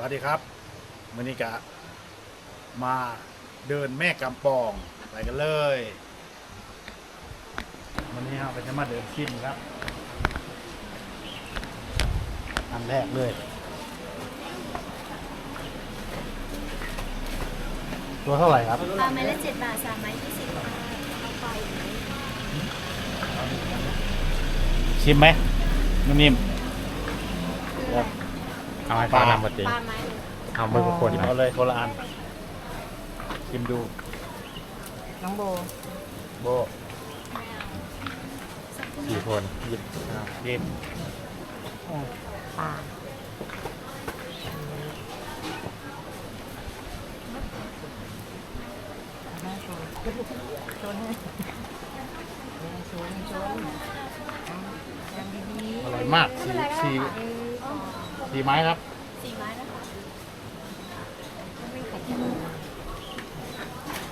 วัสดีครับมือนี้กะมาเดินแม่กำปองไปกันเลยวันนี้เราก็จะมาเดินชิมครับ อันแรกเลยตัวเท่าไหร่ครับปลาไม้ละเจ็ดบาทสามไม้ยี่สิบบาทเอาไปไหมชิมไหมนิ่มคืออะไร เอาให้เขานำมาตีปลาไม้เลยเอามือกับคนๆชิมนะเอาเลยคนละอันชิมดูน้องโบโบไม่เอาสักครู่สี่นะคนหยิบชิมปลาแม่ชวนชวนให้แม่ชวนชวนยังดีอร่อยมากสี่สี่ๆเอออ๋อ สี่ไม้ครับสี่ไม้นะคะไม่ขัดใจ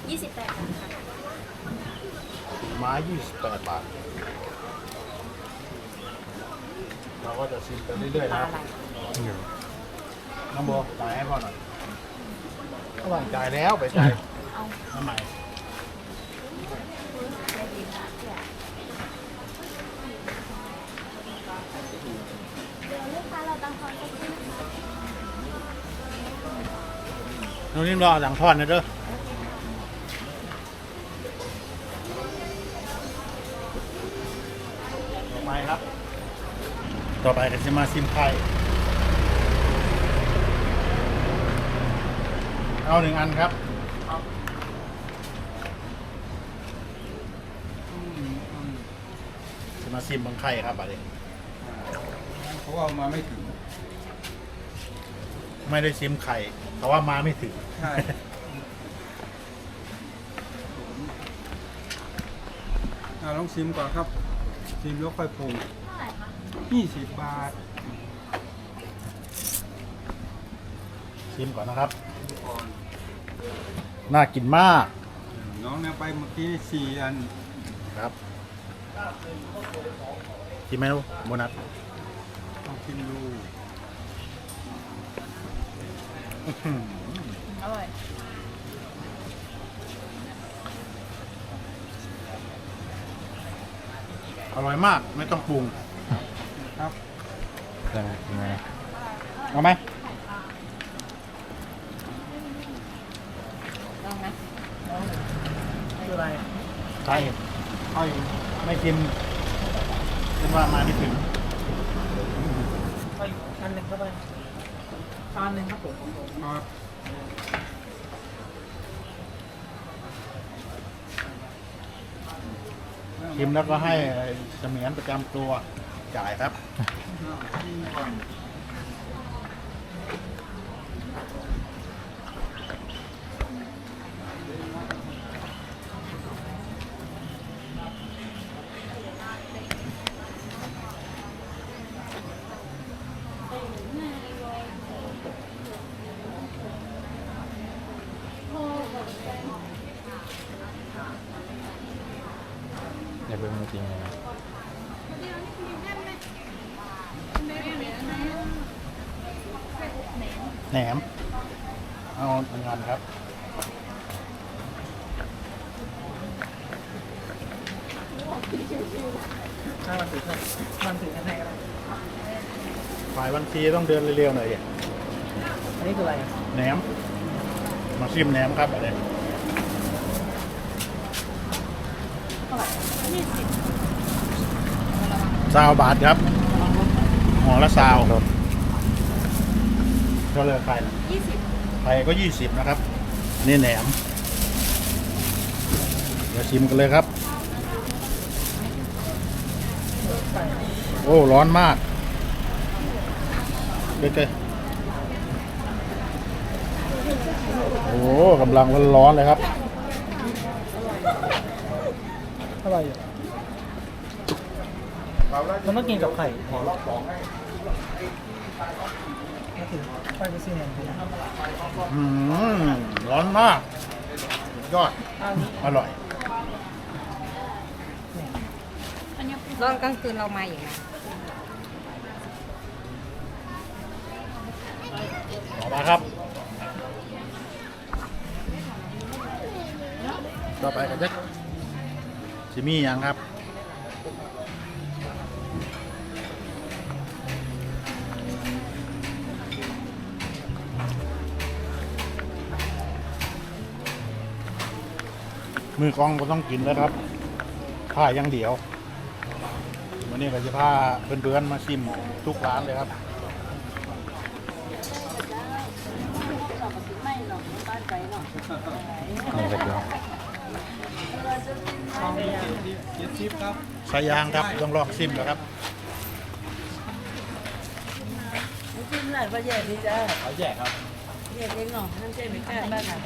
ยี่สิบแปดบาทค่ะไม้ยี่สิบแปดบาท เราก็จะชิมไปเรื่อยๆปลานะอะไรน้องโบจ่ายให้พ่อหน่อยระหว่างจ่ายแล้วไปจ่ายเอาทำไม น้องนิ่มรอหลังทอดนะเด้อต่อไปครับ ต่อไปก็จะมาชิมไข่เอาหนึ่งอันครับจะมาซิมบังไข่ครับบัดนี้เขาเอามาไม่ถึง ไม่ได้ซิมไข่เพราะว่ามาไม่ถึง ใช่ อ่าลองชิมก่อนครับ ชิมแล้วค่อยปรุงเท่าไหร่คะยี่สิบบาท ชิมก่อนนะครับก่อนน่ากินมากน้องเนี่ยไปเมื่อกี้สี่อัน ครับชิมไหมลูกโบนัสลองชิมดู อร่อย อร่อยมากไม่ต้องปรุงครับยังไงยังไงเอาไหมลองไหมคืออะไรใช่ใช่ไม่กินคิดว่ามาไม่ถึง อันหนึ่งเข้าไป อันหนึ่งครับผมครับชิมแล้วก็ให้เสมียนประจำตัวจ่ายครับชิม ก่อนอย่าเพิ่งมาจริงเลยนะแหนม เอาหนึ่งอันครับ ถ้ามันถือให้มันถือให้ก็ได้ฝ่ายบัญชีต้องเดินเร็วๆหน่อยดิอันนี้คืออะไร แหนม มาชิมแหนมครับอะไร ยี่สิบ ซาวบาทครับห่อละซาวก็เลยไข่ยี่สิบไข่ก็ยี่สิบนะครับ นี่แหนม เดี๋ยวชิมกันเลยครับ โอ้ ร้อนมากเด็กๆโอ้กำลังร้อนๆเลยครับ อะไร มันต้องกินกับไข่มาถึงไปไปซื้อหนึ่งอืมร้อนมาก ยอดอันนี้อร่อยอันนี้ตอนกลางคืนเรามาอย่างไรขอมาครับ ต่อไปกันจะชิมี่ยังครับ มือกล้องก็ต้องกินแล้วครับผ้าอย่างเดียว วันนี้เราจะพาเพื่อนๆมาชิมทุกร้านเลยครับนี่ก็คือเจ็ดสิบครับสายยางครับต้องลอกชิมแล้วครับจิ้มหน่อยว่าแย่ดีจ้าขอแยกครับ แย่เองเหรอนั่นเจ๊ไม่กล้าบ้านอะ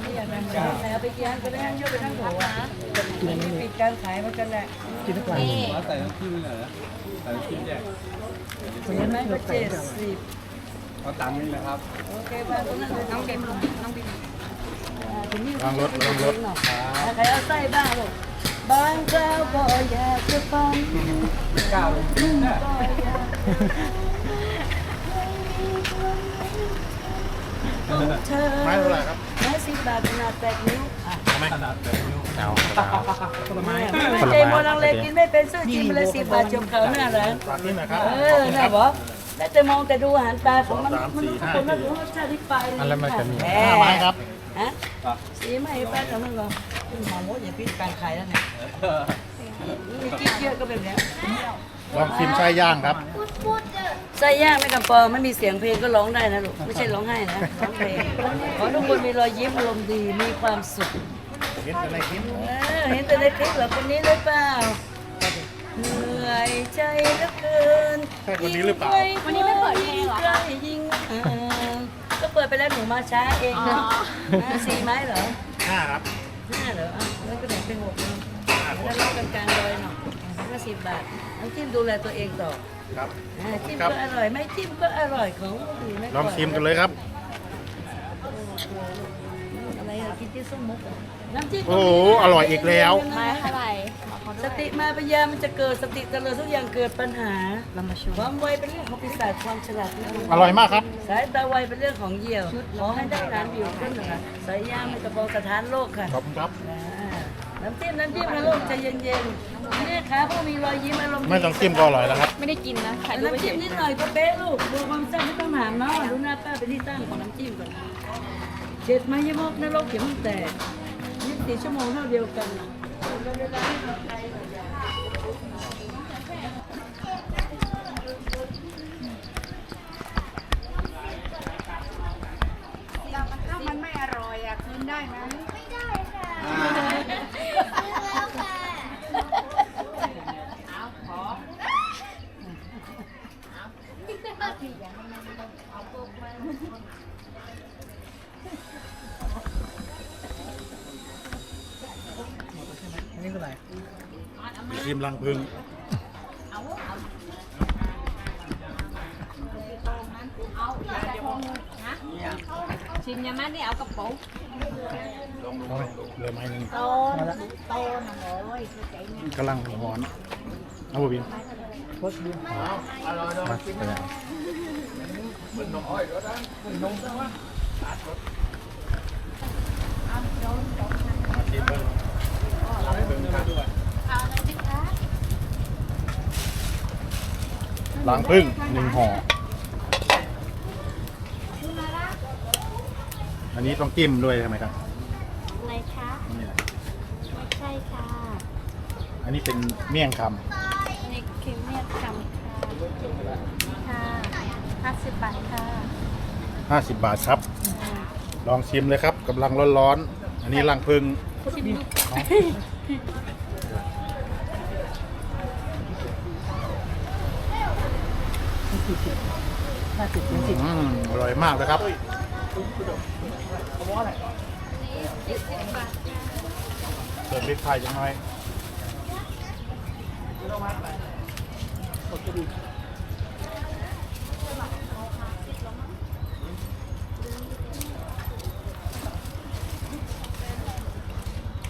ไม่อยากทำแล้วไปกินก็ได้ห้างยกไปทั้งหัวปิดการขายมันกันแหละกินทุกวันว่าใส่น้ำจิ้มเลยเหรอใส่น้ำจิ้มแยกเห็นไหมก็เจ็ดสิบเอาตังค์นี่นะครับ โอเคบ้านตรงนั้นน้องเก็บน้องเบิ๊กวางรถวางรถใครเอาไส้บ้างลูกบางเจ้าก็อยากจะฟังก้าวเลย เธอไม้เท่าไหร่ครับไม้สิบบาทขนาดแปดนิ้วอะเอาไหมเอาเอาผลไม้เจมโลังเลกินไม่เป็นซื้อจิ้มไปเลยสิบบาทจบเขาหน้าร้านฝากนี่หน่อยครับ เออน่าบอกได้แต่มองแต่ดูอาหารตาของมันมันคนละรสชาติที่ไปอันแล้วมันจะมีห้าไม้ครับฮะสีไม่ไปแต่มันก็หอมว่าอย่าพิษการขายแล้วเนี่ยนี่คิดเยอะก็แบบนี้ล องชิมไส้ย่างครับพูดพูดเจอไส้ย่างไม่กำปอไม่มีเสียงเพลงก็ร้องได้นะลูกไม่ใช่ร้องไห้นะร้องเพลงขอทุกคนมีรอยยิ้มอารมณ์ดีมีความสุขเห็นแต่ในคลิปเออเห็นแต่ในคลิปเหรอคนนี้หรือเปล่าเหนื่อยใจเหลือเกินใช่คนนี้หรือเปล่า วันนี้ไม่เปิดเพลงเหรอใกล้ยิงห่างก็เปิดไปแล้วหนูมาช้าเองนะอะสี่ไม้เหรอ ห้าครับห้าเหรออะงั้นก็แบ่งเป็นหกเนาะแล้วเรากันกลางๆเลยเนาะ ห้าสิบบาทน้ำจิ้มดูแลตัวเองต่อครับอะจิ้มก็อร่อยไม่จิ้มก็อร่อยของดีไม่ลองชิมกันเลยครับ อะไรอะกินที่ส้มมุกเหรอน้ำจิ้มโอ้โหอร่อยอีกแล้ว ไม้เท่าไหร่สติมาปัญญามันจะเกิดสติเจริญทุกอย่างเกิดปัญหา เรามาชมความไวเป็นเรื่องของปีศาจความฉลาดเป็นเรื่องของ อร่อยมากครับ สายตาไวเป็นเรื่องของเหยี่ยว ขอให้ได้ร้านวิวขึ้นนะคะสายยางมันกระบอกสถานโลกค่ะขอบคุณครับ อ่า น้ำจิ้มน้ำจิ้มนะลูกใจเย็นๆนี่ค่ะผู้มีรอยยิ้มอารมณ์ดีไม่ต้องจิ้มก็อร่อยแล้วครับไม่ได้กินนะถ่ายรูปไปน้ำเฉจิ้มยนิดหน่อยก็เป๊ะลูกดูความแซ่บไม่ต้องถามเนาะดูหน้าป้าเป็นที่ตั้งของน้ำจิ้มก่อนเจ็ดไม้ยมกนรกเข็มแตกยี่สิบสี่ชั่วโมงเท่าเดียวกันน่ะ ถ้ามันไม่อร่อยอะคืนได้ไหม ไม่ได้ค่ะแล้วค่ะ อันนี้เท่าไหร่ชิมรังพึ่งชิมยังไงนี่เอากระป๋องเอาไหมเหลือไม้หนึงโตนโตนโอ้ยคือใจเนี่ยกำลังหอนเอาบุบินมาเป็นไงชิมเลยเอาอะไรดีคะรังพึ่งหนึ่งห่อคุณมาละอันนี้ต้องจิ้มด้วยใช่ไหมครับ อะไรคะอันนี้แหละไม่ใช่ค่ะ อันนี้เป็นเมี่ยงคนี่คือเมียดคำค่ะค่ะ ห้าสิบบาทค่ะำห้าสิบบาทครับ ลองชิมเลยครับกำลังร้อนๆ อันนี้รังพึ่งชิมดูอืมอร่อยมากเลยครับเติมพริกไทยจังหน่อย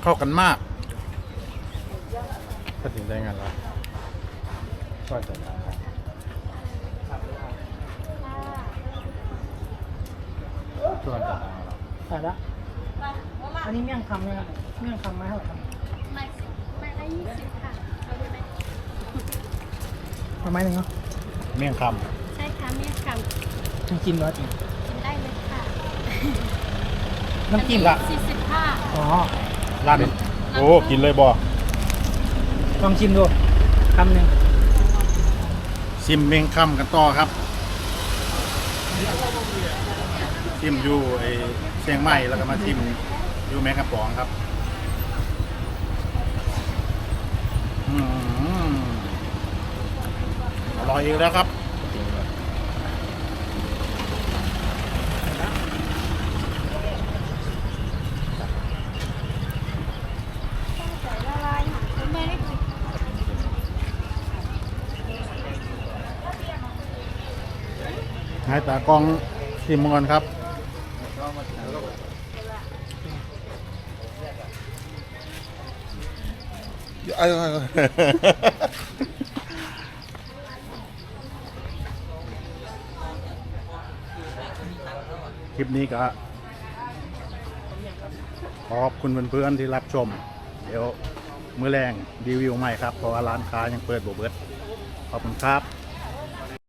เข้ากันมากตัดสินใจงานแล้วก็จะส่วนต่างๆเราแต่ละอันนี้เมี่ยงคำนะครับเมี่ยงคำไม้เท่าไหร่ครับไม่ไม่ได้ยี่สิบค่ะเอาได้ไหมเอาไม้หนึ่งเนาะเมี่ยงคใช่ค่ะเมี่ยงคน้ำจิ้มเหรอจริงำกินได้เลยค่ะ น้ำจิ้มำละสี่สิบห้าอ๋อ ร้านโอ้กินเลยบ่ลองชิมดูคำหนึ่งชิมเมี่ยงคำกันต่อครับชิมอยู่ไอ้เชียงใหม่แล้วก็มาชิมอยู่แม่กระป๋องครับอืมอร่อยอีกแล้วครับ ละลายค่ะคุณแม่ได้กิน ให้ตากล้องชิมก่อนครับคลิปนี้ก็ขอบคุณเพื่อนๆที่รับชม เดี๋ยว มื้อแรงรีวิวใหม่ครับ เพราะว่าร้านค้ายังเปิดบ่เบิด ขอบคุณครับ